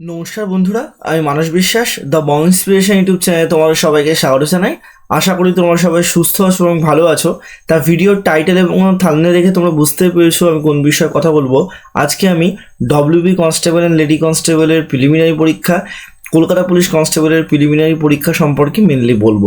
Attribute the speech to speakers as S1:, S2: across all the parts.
S1: নমস্কার বন্ধুরা, আমি মানস বিশ্বাস দ্য বং ইন্সপিরেশন ইউটিউব চ্যানেলে তোমাদের সবাইকে স্বাগত জানাই। আশা করি তোমরা সবাই সুস্থ আছো এবং ভালো আছো। তা ভিডিওর টাইটেল এবং থালনে দেখে তোমরা বুঝতে পেরেছ আমি কোন বিষয়ে কথা বলব। আজকে আমি ডব্লিউবি কনস্টেবল অ্যান্ড লেডি কনস্টেবলের প্রিলিমিনারি পরীক্ষা। কলকাতা পুলিশ কনস্টেবলের প্রিলিমিনারি পরীক্ষা সম্পর্কে মেনলি বলব।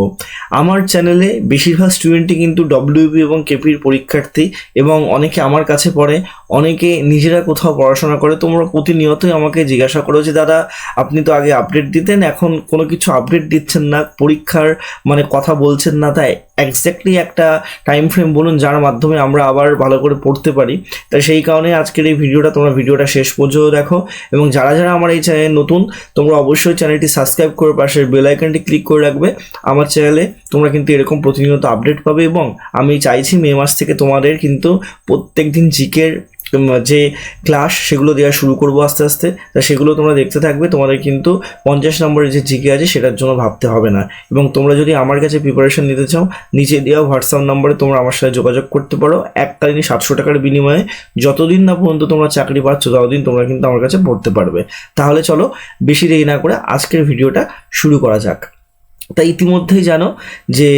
S1: আমার চ্যানেলে বেশিরভাগ স্টুডেন্টই কিন্তু ডব্লিউবি এবং কেপির পরীক্ষার্থী এবং অনেকে আমার কাছে পড়ে, অনেকে নিজেরা কোথাও পড়াশোনা করে, তোমরা প্রতিনিয়তই আমাকে জিজ্ঞাসা করো যে, দাদা, আপনি তো আগে আপডেট দিতেন, এখন কোনো কিছু আপডেট দিচ্ছেন না, পরীক্ষার মানে কথা বলছেন না। তাই এক্স্যাক্টলি একটা টাইম ফ্রেম বলুন যার মাধ্যমে আমরা আবার ভালো করে পড়তে পারি। তাই সেই কারণে আজকের এই ভিডিওটা, তোমরা ভিডিওটা শেষ পর্যন্ত দেখো এবং যারা যারা আমার এই চ্যানেল নতুন, তোমরা অবশ্যই চ্যানেলটি সাবস্ক্রাইব করে পাশের বেল আইকনটি ক্লিক করে রাখবে। আমার চ্যানেলে তোমরা কিন্তু এরকম প্রতিনিয়ত আপডেট পাবে এবং আমি চাইছি মে মাস থেকে তোমাদের কিন্তু প্রত্যেক দিন জিকের যে ক্লাস সেগুলো দেওয়া শুরু করব আস্তে আস্তে। তা সেগুলো তোমরা দেখতে থাকবে, তোমাদের কিন্তু পঞ্চাশ নম্বরের যে জিকে আছে, সেটার জন্য ভাবতে হবে না। এবং তোমরা যদি আমার কাছে প্রিপারেশন নিতে চাও, নিচে দেওয়া হোয়াটসঅ্যাপ নম্বরে তোমরা আমার সাথে যোগাযোগ করতে পারো। এককালীন সাতশো টাকার বিনিময়ে যতদিন না পর্যন্ত তোমরা চাকরি পাচ্ছ, ততদিন তোমরা কিন্তু আমার কাছে পড়তে পারবে। তাহলে চলো, বেশি দেরি না করে আজকের ভিডিওটা শুরু করা যাক। তা ইতিমধ্যেই জানো যে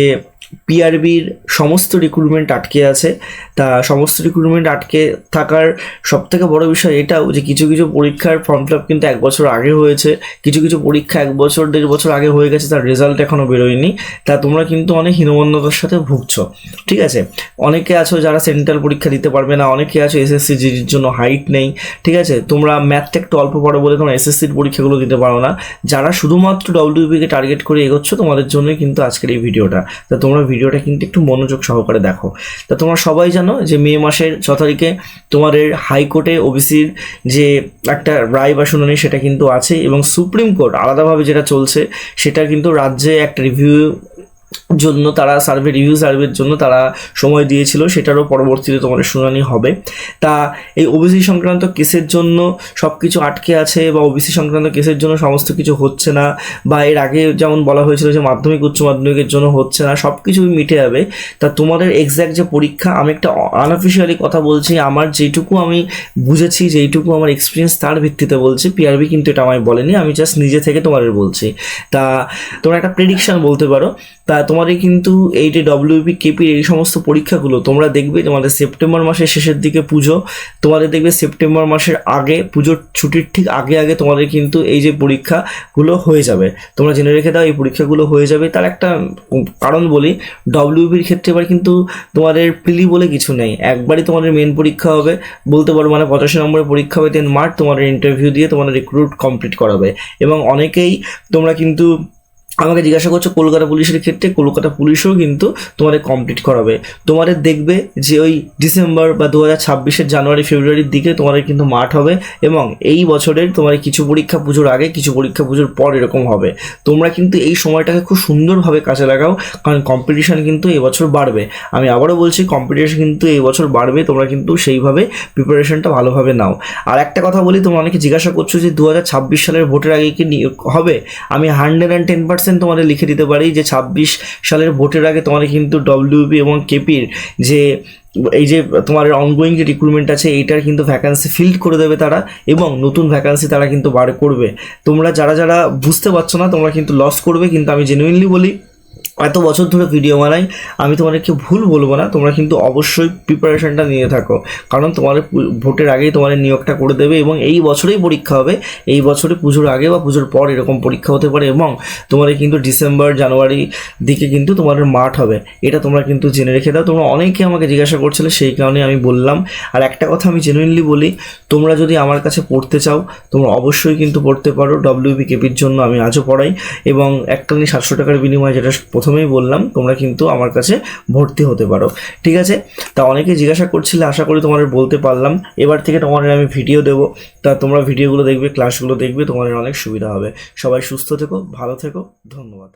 S1: পিআরবির সমস্ত রিক্রুটমেন্ট আটকে আছে। তা সমস্ত রিক্রুটমেন্ট আটকে থাকার সব থেকে বড় বিষয় এটাও যে কিছু কিছু পরীক্ষার ফর্ম ফিল আপ কিন্তু এক বছর আগে হয়েছে। কিছু কিছু পরীক্ষা এক বছর, দেড় বছর আগে হয়ে গেছে, তার রেজাল্ট এখনও বেরোয়নি। তা তোমরা কিন্তু অনেক হীনমন্যতার সাথে ভুগছ। ঠিক আছে? অনেকে আছো যারা সেন্ট্রাল পরীক্ষা দিতে পারবে না, অনেকে আছো এসএসসি জিডির জন্য হাইট নেই। ঠিক আছে? তোমরা ম্যাথটা একটু অল্প পড়ো বলে তোমরা এসএসসির পরীক্ষাগুলো দিতে পারো না। যারা শুধুমাত্র ডব্লিউবিকে টার্গেট করে এগোচ্ছ, তোমাদের জন্যই কিন্তু আজকের এই ভিডিওটা তা তোমরা ভিডিওটা কিন্তু একটু মনোযোগ সহকারে দেখো। তা তোমরা সবাই জানো যে মে মাসের ছ তারিখে তোমাদের হাইকোর্টে ওবিসির যে একটা রায় বা শুনানি সেটা কিন্তু আছে এবং সুপ্রিম কোর্ট আলাদাভাবে যেটা চলছে সেটা কিন্তু রাজ্যে একটা রিভিউ জন্য তারা সার্ভে রিভিউ সার্ভের জন্য তারা সময় দিয়েছিল, সেটারও পরবর্তীতে তোমাদের শুনানি হবে। তা এই ওবিসি সংক্রান্ত কেসের জন্য সব কিছু আটকে আছে বা ওবিসি সংক্রান্ত কেসের জন্য সমস্ত কিছু হচ্ছে না বা এর আগে যেমন বলা হয়েছিল যে মাধ্যমিক, উচ্চ মাধ্যমিকের জন্য হচ্ছে না সব কিছুই মিটে যাবে। তা তোমাদের এক্স্যাক্ট যে পরীক্ষা, আমি একটা আনঅফিসিয়ালি কথা বলছি, আমার যেটুকু আমি বুঝেছি, যেইটুকু আমার এক্সপিরিয়েন্স তার ভিত্তিতে বলছি পিআরবি কিন্তু এটা আমায় বলেনি, আমি জাস্ট নিজে থেকে তোমাদের বলছি। তা তোমরা একটা প্রেডিকশন বলতে পারো তা তোমাদের কিন্তু এই যে ডব্লিউপি কেপির এই সমস্ত পরীক্ষাগুলো, তোমরা দেখবে তোমাদের সেপ্টেম্বর মাসের শেষের দিকে পুজো, তোমাদের দেখবে সেপ্টেম্বর মাসের আগে, পুজোর ছুটির ঠিক আগে আগে তোমাদের কিন্তু এই যে পরীক্ষাগুলো হয়ে যাবে। তোমরা জেনে রেখে দাও এই পরীক্ষাগুলো হয়ে যাবে। তার একটা কারণ বলি ডব্লিউপির ক্ষেত্রে এবার কিন্তু তোমাদের প্রিলি বলে কিছু নেই। একবারই তোমাদের মেন পরীক্ষা হবে। বলতে পারো মানে পঁচাশি নম্বরের পরীক্ষা হবে দেন মার্চ তোমাদের ইন্টারভিউ দিয়ে তোমাদের রিক্রুট কমপ্লিট করাবে। এবং অনেকেই তোমরা কিন্তু আমাকে জিজ্ঞাসা করছ কলকাতা পুলিশের ক্ষেত্রে, কলকাতা পুলিশও কিন্তু তোমাদের কমপ্লিট করাবে। তোমাদের দেখবে যে ওই ডিসেম্বর বা দু হাজার ছাব্বিশের জানুয়ারি ফেব্রুয়ারির দিকে তোমাদের কিন্তু মাঠ হবে এবং এই বছরের তোমার কিছু পরীক্ষা পুজোর আগে, কিছু পরীক্ষা পুজোর পর এরকম হবে। তোমরা কিন্তু এই সময়টাকে খুব সুন্দরভাবে কাজে লাগাও, কারণ কম্পিটিশান কিন্তু এবছর বাড়বে। আমি আবারও বলছি কম্পিটিশন কিন্তু এই বছর বাড়বে, তোমরা কিন্তু সেইভাবে প্রিপারেশনটা ভালোভাবে নাও। আর একটা কথা বলি, তোমরা অনেকে জিজ্ঞাসা করছ যে দু হাজার ছাব্বিশ সালের ভোটের আগে কি হবে? আমি হান্ড্রেড অ্যান্ড টেন পার্সেন্ট তোমাদের লিখে দিতে পারি যে ছাব্বিশ সালের ভোটের আগে তোমাদের কিন্তু ডব্লিউবি এবং কেপির যে, এই যে তোমার অনগোয়িং যে রিক্রুটমেন্ট আছে, এইটার কিন্তু ভ্যাকান্সি ফিল্ড করে দেবে তারা এবং নতুন ভ্যাকান্সি তারা কিন্তু বার করবে। তোমরা যারা যারা বুঝতে পারছ না, তোমরা কিন্তু লস করবে, কিন্তু আমি জেনুইনলি বলি এত বছর ধরে ভিডিও বানাই, আমি তোমাদেরকে ভুল বলব না, তোমরা কিন্তু অবশ্যই প্রিপারেশনটা নিয়ে থাকো। কারণ তোমাদের ভোটের আগেই তোমাদের নিয়োগটা করে দেবে এবং এই বছরেই পরীক্ষা হবে। এই বছরে পুজোর আগে বা পুজোর পর এরকম পরীক্ষা হতে পারে এবং তোমাদের কিন্তু ডিসেম্বর জানুয়ারি দিকে কিন্তু তোমাদের মাঠ হবে। এটা তোমরা কিন্তু জেনে রেখে দাও। তোমরা অনেকে আমাকে জিজ্ঞাসা করছিলে, সেই কারণে আমি বললাম। আর একটা কথা আমি জেনুইনলি বলি, তোমরা যদি আমার কাছে পড়তে চাও, তোমরা অবশ্যই কিন্তু পড়তে পারো। ডব্লিউবি কেপির জন্য আমি আজও পড়াই এবং এককালীন সাতশো টাকার বিনিময়ে যেটা প্রথমেই বললাম, তোমরা কিন্তু আমার কাছে ভর্তি হতে পারো। ঠিক আছে? তা অনেকে জিজ্ঞাসা করছিলে, আশা করি তোমাদের বলতে পারলাম। এবার থেকে তোমাদের আমি ভিডিও দেবো। তা তোমরা ভিডিওগুলো দেখবে ক্লাসগুলো দেখবে, তোমাদের অনেক সুবিধা হবে। সবাই সুস্থ থেকো, ভালো থেকো, ধন্যবাদ।